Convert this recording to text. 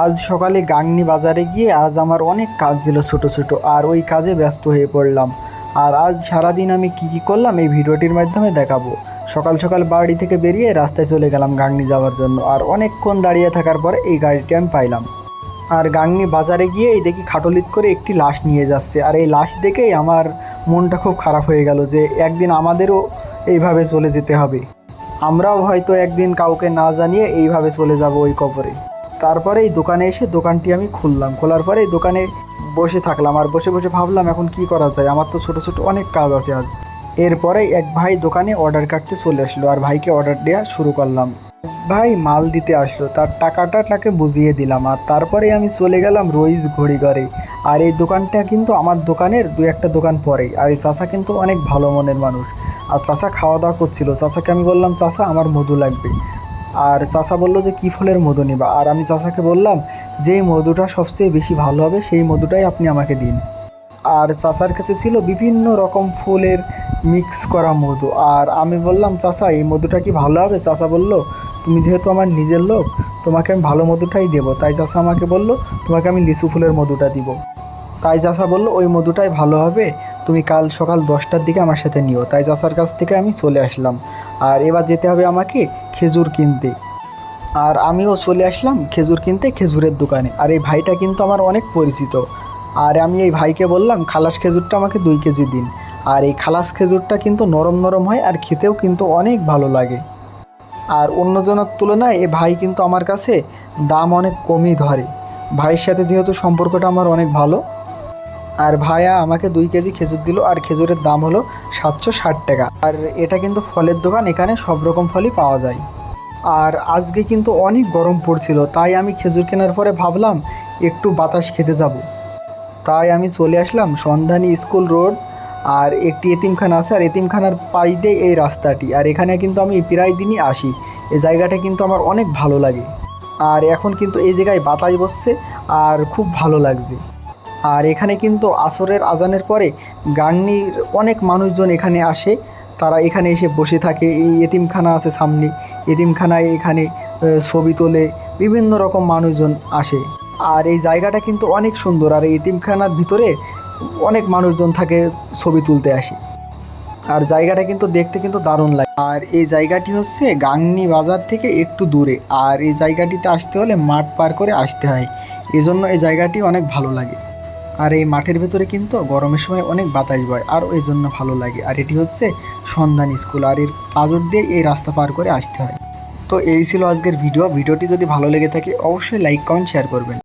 আজ সকালে গাংনি বাজারে গিয়ে আজ আমার অনেক কাজ ছিল ছোট ছোট, আর ওই কাজে ব্যস্ত হয়ে পড়লাম। আর আজ সারাদিন আমি কী কী করলাম এই ভিডিওটির মাধ্যমে দেখাবো। সকাল সকাল বাড়ি থেকে বেরিয়ে রাস্তায় চলে গেলাম গাংনি যাওয়ার জন্য, আর অনেকক্ষণ দাঁড়িয়ে থাকার পরে এই গাড়িটি আমি পাইলাম। আর গাংনি বাজারে গিয়ে এই দেখি খাটলিত করে একটি লাশ নিয়ে যাচ্ছে, আর এই লাশ দেখেই আমার মনটা খুব খারাপ হয়ে গেল যে একদিন আমাদেরও এইভাবে চলে যেতে হবে। আমরাও হয়তো একদিন কাউকে না জানিয়ে এইভাবে চলে যাব ওই কবরে। তারপরে এই দোকানে এসে দোকানটি আমি খুললাম। খোলার পরে দোকানে বসে থাকলাম আর বসে বসে ভাবলাম, এখন কি করা যায়? আমার তো ছোট ছোট অনেক কাজ আছে আজ। এরপরে এক ভাই দোকানে অর্ডার কাটতে চলে আসলো আর ভাইকে অর্ডার দেওয়া শুরু করলাম। ভাই মাল দিতে আসলো, তার টাকাটা তাকে বুঝিয়ে দিলাম আর তারপরে আমি চলে গেলাম রইজ ঘড়িঘরে আর এই দোকানটা কিন্তু আমার দোকানের দু একটা দোকান পরেই আর এই চাষা কিন্তু অনেক ভালো মনের মানুষ। আর চাষা খাওয়া দাওয়া করছিল চাষাকে আমি বললাম চাষা আমার মধু লাগবে। আর চাষা বলল যে, কী ফলের মধু নিবা? আর আমি চাষাকে বললাম যে মধুটা সবচেয়ে বেশি ভালো হবে, সেই মধুটাই আপনি আমাকে দিন। আর চাষার কাছে ছিল বিভিন্ন রকম ফুলের মিক্স করা মধু। আর আমি বললাম চাষা এই মধুটা কি ভালো হবে? চাষা বলল, তুমি যেহেতু আমার নিজের লোক, তোমাকে আমি ভালো মধুটাই দেবো। তাই চাষা আমাকে বলল, তোমাকে আমি লিচু ফুলের মধুটা দিব। তাই চাষা বলল, ওই মধুটাই ভালো হবে, তুমি কাল সকাল দশটার দিকে আমার সাথে নিও। তাই চাষার কাছ থেকে আমি চলে আসলাম। আর এবার যেতে হবে আমাকে খেজুর কিনতে। আর আমিও চলে আসলাম খেজুর কিনতে খেজুরের দোকানে। আর এই ভাইটা কিন্তু আমার অনেক পরিচিত। আর আমি এই ভাইকে বললাম, খালাস খেজুরটা আমাকে দুই কেজি দিন। আর এই খালাস খেজুরটা কিন্তু নরম নরম হয় আর খেতেও কিন্তু অনেক ভালো লাগে। আর অন্যজনের তুলনায় এ ভাই কিন্তু আমার কাছে দাম অনেক কমই ধরে। ভাইয়ের সাথে যেহেতু সম্পর্কটা আমার অনেক ভালো। আর ভাইয়া আমাকে দুই কেজি খেজুর দিল আর খেজুরের দাম হলো সাতশো ষাট টাকা। আর এটা কিন্তু ফলের দোকান, এখানে সব রকম ফলই পাওয়া যায়। আর আজকে কিন্তু অনেক গরম পড়ছিল, তাই আমি খেজুর কেনার পরে ভাবলাম একটু বাতাস খেতে যাব। তাই আমি চলে আসলাম সন্ধানী স্কুল রোড, আর একটি এতিমখানা আছে, আর এতিমখানার পাশ দিয়ে এই রাস্তাটি। আর এখানে কিন্তু আমি প্রায় দিনই আসি, এই জায়গাটা কিন্তু আমার অনেক ভালো লাগে। আর এখন কিন্তু এই জায়গায় বাতাস বসছে, আর খুব ভালো লাগছে। আর এখানে কিন্তু আসরের আজানের পরে গাংনির অনেক মানুষজন এখানে আসে। তারা এখানে এসে বসে থাকে। এই এতিমখানা আছে সামনে। এতিমখানায় এখানে ছবি তোলে বিভিন্ন রকম মানুষজন আসে। আর এই জায়গাটা কিন্তু অনেক সুন্দর। আর এই এতিমখানার ভিতরে অনেক মানুষজন থাকে ছবি তুলতে আসে। আর জায়গাটা কিন্তু দেখতে কিন্তু দারুণ লাগে। আর এই জায়গাটি হচ্ছে গাংনি বাজার থেকে একটু দূরে। আর এই জায়গাটিতে আসতে হলে মাঠ পার করে আসতে হয়। এজন্য এই জায়গাটি অনেক ভালো লাগে। আর এই মাঠের ভেতরে কিন্তু গরমের সময় অনেক বাতাস বয়, আর ওই জন্য ভালো লাগে। আর এটি হচ্ছে সন্ধান স্কুল, আর এর পাজর দিয়ে এই রাস্তা পার করে আসতে হয়। তো এই ছিল আজকের ভিডিও। ভিডিওটি যদি ভালো লেগে থাকে, অবশ্যই লাইক কমেন্ট শেয়ার করবেন।